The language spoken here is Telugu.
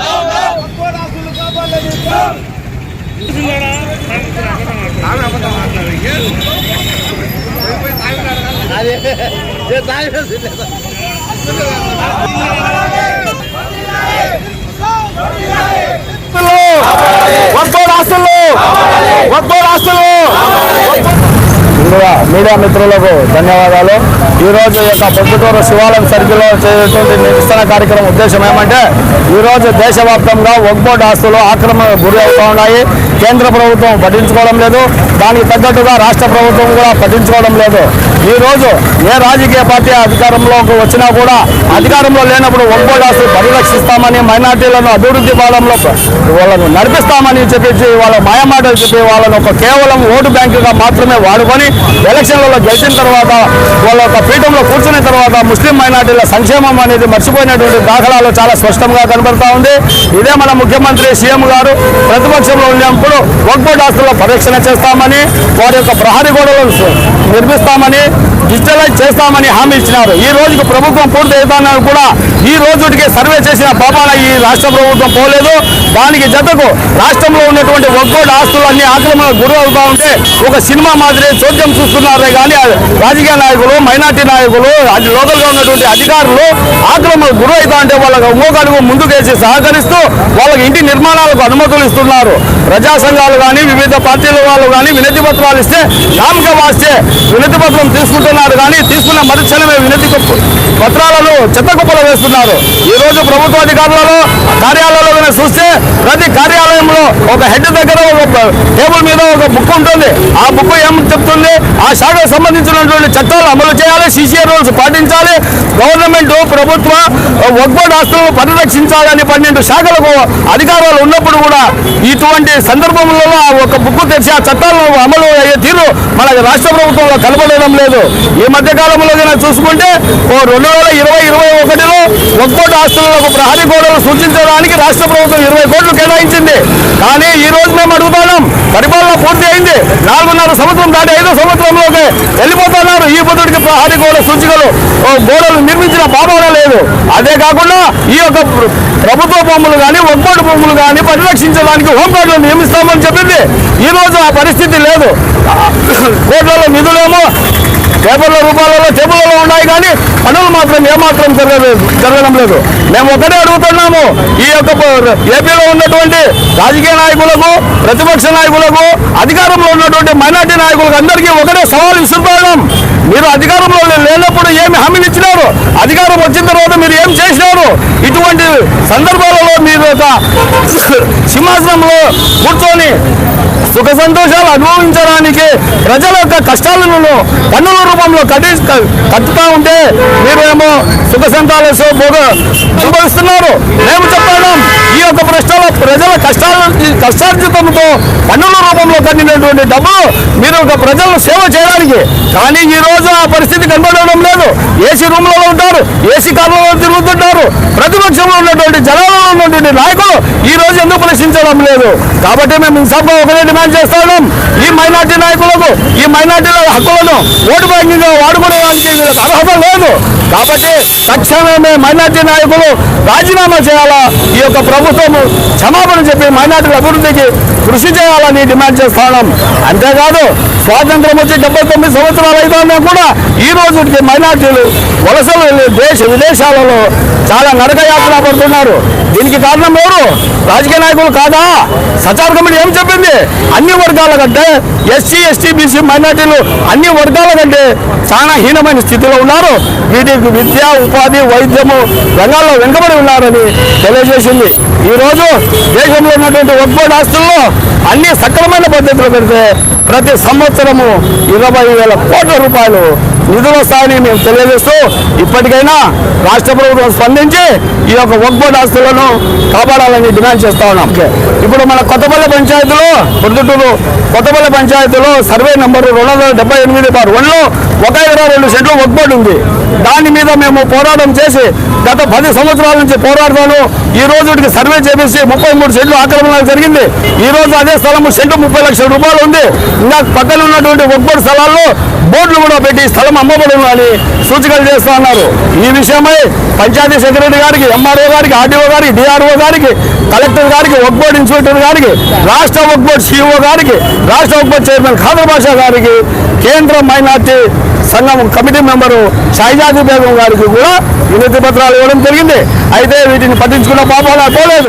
ప్రభుత్వం ఒక్కోడాసులు కాపాడలేని ప్రభుత్వం. ఒక్కోడాసులు ఒక్కోడాసులు ముందుగా మీడియా మిత్రులకు ధన్యవాదాలు. ఈ రోజు యొక్క పొద్దుటూరు శివాలయం సర్కిల్లో చేసేటువంటి నిరసన కార్యక్రమం ఉద్దేశం ఏమంటే ఈ రోజు దేశవ్యాప్తంగా ఒగ్బోర్డు ఆస్తులు ఆక్రమణ గురి అవుతూ ఉన్నాయి. కేంద్ర ప్రభుత్వం పట్టించుకోవడం లేదు. దానికి తగ్గట్టుగా రాష్ట్ర ప్రభుత్వం కూడా పట్టించుకోవడం లేదు. ఈ రోజు ఏ రాజకీయ పార్టీ అధికారంలోకి వచ్చినా కూడా అధికారంలో లేనప్పుడు ఒగ్బోర్డు ఆస్తులు పరిరక్షిస్తామని మైనార్టీలను అభివృద్ధి పాలనలో వాళ్ళను నడిపిస్తామని చెప్పి వాళ్ళ మాయమాటలు చెప్పి వాళ్ళను ఒక కేవలం ఓటు బ్యాంకుగా మాత్రమే వాడుకొని ఎలక్షన్లలో గెలిచిన తర్వాత వాళ్ళ యొక్క పీఠంలో కూర్చున్న తర్వాత ముస్లిం మైనార్టీల సంక్షేమం అనేది మర్చిపోయినటువంటి దాఖలాలు చాలా స్పష్టంగా కనబడతా ఉంది. ఇదే మన ముఖ్యమంత్రి సీఎం గారు ప్రతిపక్షంలో ఉన్నప్పుడు వక్బోర్డ్ ఆస్తుల పరీక్షణ చేస్తామని వారి యొక్క ప్రహరీ గోడలను నిర్మిస్తామని డిజిటలైజ్ చేస్తామని హామీ ఇచ్చినారు. ఈ రోజుకి ప్రభుత్వం పూర్తి అవుతానని కూడా ఈ రోజుకి సర్వే చేసిన పాపాన ఈ రాష్ట్ర ప్రభుత్వం పోలేదు. దానికి జతకు రాష్ట్రంలో ఉన్నటువంటి ఒక్కోటి ఆస్తులన్నీ ఆక్రమణ గురి అవుతా ఉంటే ఒక సినిమా మాదిరి చోద్యం చూస్తున్నారు. కానీ రాజకీయ నాయకులు మైనార్టీ నాయకులు అది ఉన్నటువంటి అధికారులు ఆక్రమణ గురవుతా అంటే వాళ్ళకి ఇంకొకడుగు ముందుకేసి సహకరిస్తూ వాళ్ళకి ఇంటి నిర్మాణాలకు అనుమతులు ఇస్తున్నారు. ప్రజా సంఘాలు కానీ వివిధ పార్టీల వాళ్ళు కానీ వినతి పత్రాలు ఇస్తే నామక వాస్తే వినతి పత్రం తీసుకుంటున్నారు కానీ తీసుకున్న మరుక్షణమే వినతి పత్రాలను చెత్తకుప్పలు వేస్తున్నారు. ఈ రోజు ప్రభుత్వ అధికారులలో కార్యాలయంలో కానీ చూస్తే ప్రతి కార్యాలయంలో ఒక హెడ్ దగ్గర ఒక టేబుల్ మీద ఒక బుక్ ఉంటుంది. ఆ బుక్ ఏం చెప్తుంది? ఆ శాఖకు సంబంధించినటువంటి చట్టాలు అమలు చేయాలి సీసీ రూల్స్ పాటించాలి గవర్నమెంట్ ప్రభుత్వ వగ్బోర్డ్ ఆస్తులను పరిరక్షించాలని పన్నెండు శాఖలకు అధికారాలు ఉన్నప్పుడు కూడా ఇటువంటి సందర్భంలో ఆ ఒక బుక్ తెచ్చి ఆ చట్టాలను అమలు అయ్యే తీరు మన రాష్ట్ర ప్రభుత్వంలో కలపలేడం లేదు. ఈ మధ్య కాలంలో చూసుకుంటే ఓ రెండు వేల ఇరవై ఇరవై ఒకటి ఒక్కోటి ఆస్తులకు ప్రహరీ గోడలు సూచించడానికి రాష్ట్ర ప్రభుత్వం ఇరవై కోట్లు కేటాయించింది. కానీ ఈ రోజు మేము అడుగుతున్నాం పరిపాలన పూర్తి అయింది. నాలుగున్నర సంవత్సరం దాటి ఐదో సంవత్సరంలోకి వెళ్ళిపోతున్నారు ఈ బుద్ధుడికి ప్రహరీ గోడ సూచికలు గోడలు నిర్మించిన పాపన లేదు. అదే కాకుండా ఈ యొక్క ప్రభుత్వ భూములు కానీ ఒక్కోటి భూములు కానీ పరిరక్షించడానికి హోంగార్డులు నియమిస్తామని చెప్పింది. ఈ రోజు ఆ పరిస్థితి లేదు. కోట్లలో నిధులేమో పేపర్ల రూపాలలో చెబులలో ఉన్నాయి కానీ పనులు మాత్రం ఏమాత్రం జరగలేదు జరగడం లేదు. మేము ఒకటే అడుగుతున్నాము ఈ యొక్క ఏపీలో ఉన్నటువంటి రాజకీయ నాయకులకు ప్రతిపక్ష నాయకులకు అధికారంలో ఉన్నటువంటి మైనార్టీ నాయకులకు అందరికీ ఒకటే సవాల్ ఇస్తున్నాం మీరు అధికారంలో లేనప్పుడు ఏమి హామీలు ఇచ్చిన అధికారం వచ్చిన తర్వాత మీరు ఏం చేసినారు? ఇటువంటి సందర్భాలలో మీరు ఒక సింహాసనంలో కూర్చొని సుఖ సంతోషాలు అనుభవించడానికి ప్రజల యొక్క కష్టాలను పన్నుల రూపంలో కట్టి కట్టుతా ఉంటే మీరేమో సుఖ సంతాలతో అనుభవిస్తున్నారు. మేము చెప్పడం ఈ యొక్క ప్రశ్నల ప్రజల కష్టాల కష్టార్జితంతో పన్నుల రూపంలో కట్టినటువంటి డబ్బులు మీరు ఒక ప్రజలను సేవ చేయడానికి. కానీ ఈ రోజు ఆ పరిస్థితి కనబడడం లేదు. ఏసీ రూమ్లలో ఉంటారు ఏసీ కార్లలో తిరుగుతుంటారు. ప్రతిపక్షంలో ఉన్నటువంటి జనాలలో ఉన్నటువంటి నాయకులు ఈ రోజు ఎందుకు ప్రశ్నించడం లేదు? కాబట్టి మేము సభ ఒకటే డిమాండ్ చేస్తాం ఈ మైనార్టీ నాయకులకు ఈ మైనార్టీల హక్కులను ఓటు బ్యాంకింగ్ వాడుకునేదానికి అర్హత లేదు. కాబట్టి తక్షణమే మైనార్టీ నాయకులు రాజీనామా చేయాలా? ఈ యొక్క ప్రభుత్వం క్షమాపణ చెప్పి మైనార్టీల అభివృద్ధికి కృషి చేయాలని డిమాండ్ చేస్తున్నాం అంతేకాదు స్వాతంత్రం వచ్చి డెబ్బై తొమ్మిది సంవత్సరాలు అయిపోయినా కూడా ఈ రోజుకి మైనార్టీలు వలసలు దేశ విదేశాలలో చాలా నరకయాత్ర పడుతున్నారు. దీనికి కారణం ఎవరు? రాజకీయ నాయకులు కాదా? సచార్ కమిటీ ఏం చెప్పింది? అన్ని వర్గాల కంటే ఎస్సీ ఎస్టీ బీసీ మైనార్టీలు అన్ని వర్గాల కంటే చాలా హీనమైన స్థితిలో ఉన్నారు. వీటికి విద్య ఉపాధి వైద్యము రంగాల్లో వెనుకబడి ఉన్నారని తెలియజేసింది. ఈరోజు దేశంలో ఉన్నటువంటి ఒక్కోటి ఆస్తుల్లో అన్ని సక్రమైన పద్ధతిలో పెడితే ప్రతి సంవత్సరము ఇరవై వేల కోట్ల రూపాయలు నిధుల స్థాయిని మేము తెలియజేస్తూ ఇప్పటికైనా రాష్ట్ర ప్రభుత్వం స్పందించి ఈ యొక్క ఒక్బోర్డ్ ఆస్తులను కాపాడాలని డిమాండ్ చేస్తా ఉన్నాం. ఇప్పుడు మన కొత్తపల్లి పంచాయతీలో పొద్దుటూరు కొత్తపల్లి పంచాయతీలో సర్వే నెంబర్ రెండు వందల డెబ్బై ఎనిమిది బార్ వన్లో ఒక ఇరవై రెండు సెంట్లు ఒక్బోర్డు ఉంది. దాని మీద మేము పోరాటం చేసి గత పది సంవత్సరాల నుంచి పోరాడుతాను. ఈ రోజుకి సర్వే చేపించి ముప్పై మూడు సెంట్లు ఆక్రమణ జరిగింది. ఈ రోజు అదే స్థలం సెంటు ముప్పై లక్షల రూపాయలు ఉంది. ఇంకా పక్కన ఉన్నటువంటి ఒక్కటి స్థలాల్లో బోర్డులు కూడా పెట్టి స్థలం అమ్మబడి ఉందని సూచికలు చేస్తా ఉన్నారు. ఈ విషయమై పంచాయతీ సెక్రటరీ గారికి ఎంఆర్ఓ గారికి ఆర్డీఓ గారికి డిఆర్ఓ గారికి కలెక్టర్ గారికి వర్క్ బోర్డు ఇన్స్పెక్టర్ గారికి రాష్ట్ర వర్క్ బోర్డు సిఇఓ గారికి రాష్ట్ర వర్క్ బోర్డు చైర్మన్ ఖాదర్ బాషా గారికి కేంద్ర మైనార్టీ సంఘం కమిటీ మెంబరు షైజాది బేగం గారికి కూడా వినతి పత్రాలు ఇవ్వడం జరిగింది. అయితే వీటిని పట్టించుకున్న పాపాలు పోలేదు.